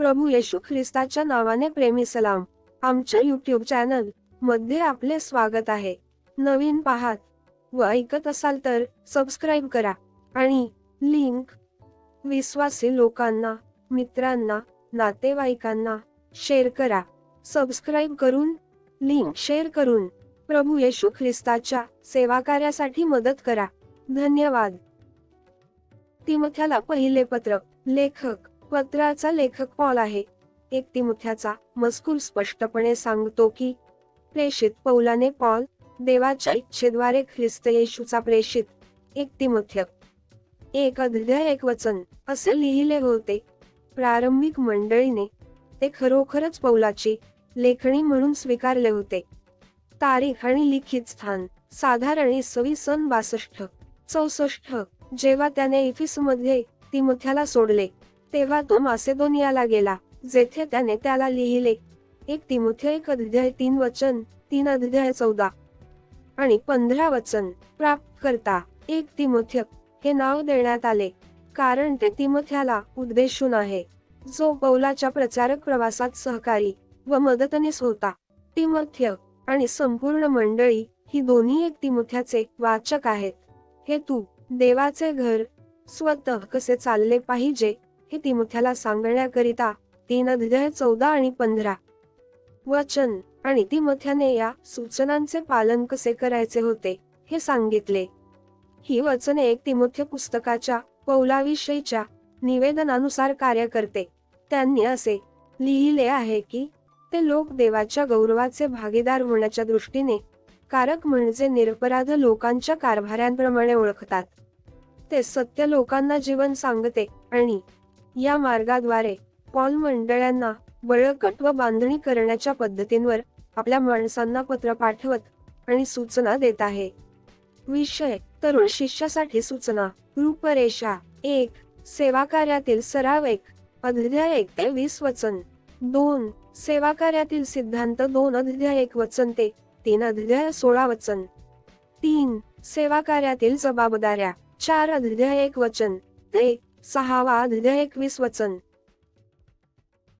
प्रभू येशू ख्रिस्ताच्या नावाने प्रेमी सलाम आमच्या युट्यूब चॅनलमध्ये आपले स्वागत आहे. नवीन पाहात व ऐकत असाल तर सबस्क्राईब करा आणि लिंक विश्वासी लोकांना मित्रांना नातेवाईकांना शेअर करा. सबस्क्राईब करून लिंक शेअर करून प्रभू येशू ख्रिस्ताच्या सेवा कार्यासाठी मदत करा. धन्यवाद. तिमथ्याला पहिले पत्र लेखक पत्राचा लेखक पॉल आहे. एक तिमुथ्याचा मजकूर स्पष्टपणे सांगतो की प्रेषित पौलाने पॉल देवाच्या इच्छेद्वारे ख्रिस्त येशूचा प्रेषित एक तिमुथ्य एक अध्याय एक वचन असे लिहिले होते. प्रारंभिक मंडळीने ते खरोखरच पौलाची लेखणी म्हणून स्वीकारले होते. तारीख आणि लिखित स्थान साधारण इसवी सन बासष्ट चौसष्ट जेव्हा त्याने इफिसमध्ये तिमुथ्याला सोडले. तेव्हा तो मासेदोनियाला गेला जेथे त्याने त्याला लिहिले एक तिमुथ्य एक अध्याय तीन वचन तीन अध्याय चौदा. आणि पंधरा वचन प्राप्त करता एक तिमुथ्य हे नाव देण्यात आले कारण ते तिमुथ्याला उद्देशून आहे जो पौलाच्या प्रचारक प्रवासात सहकारी व मदतनीस होता. तिमथ्य आणि संपूर्ण मंडळी ही दोन्ही एक तिमुथ्याचे वाचक आहेत. हे तू देवाचे घर स्वतः कसे चालले पाहिजे हे तिमुथ्याला सांगण्याकरिता तीन अध्याय चौदा आणि पंधरा. वचन. आणि तिमथ्याने या सूचनांचे पालन कसे करायचे होते हे सांगितले. ही वचने एक तिमुथ्य पुस्तकाच्या पौलाविषयीच्या निवेदनानुसार कार्य करते. त्यांनी असे लिहिले आहे की ते लोक देवाच्या गौरवाचे भागीदार होण्याच्या दृष्टीने कारक म्हणजे निरपराध लोकांच्या कारभाऱ्यांप्रमाणे ओळखतात. ते सत्य लोकांना जीवन सांगते आणि या मार्गाद्वारे पॉल मंडळांना बळकट व बांधणी करण्याच्या पद्धतींवर आपल्या माणसांना पत्र पाठवत आणि सूचना देत आहे. विषय तरुण शिष्यासाठी सूचना रूपरेषा एक सेवा कार्यातील सराव एक अध्याय एक ते वीस वचन. दोन सेवा कार्यातील सिद्धांत दोन अध्याय एक वचन ते तीन अध्याय सोळा वचन. तीन सेवा कार्यातील जबाबदाऱ्या चार अध्याय एक वचन ते सहावा अध्याय एकवीस वचन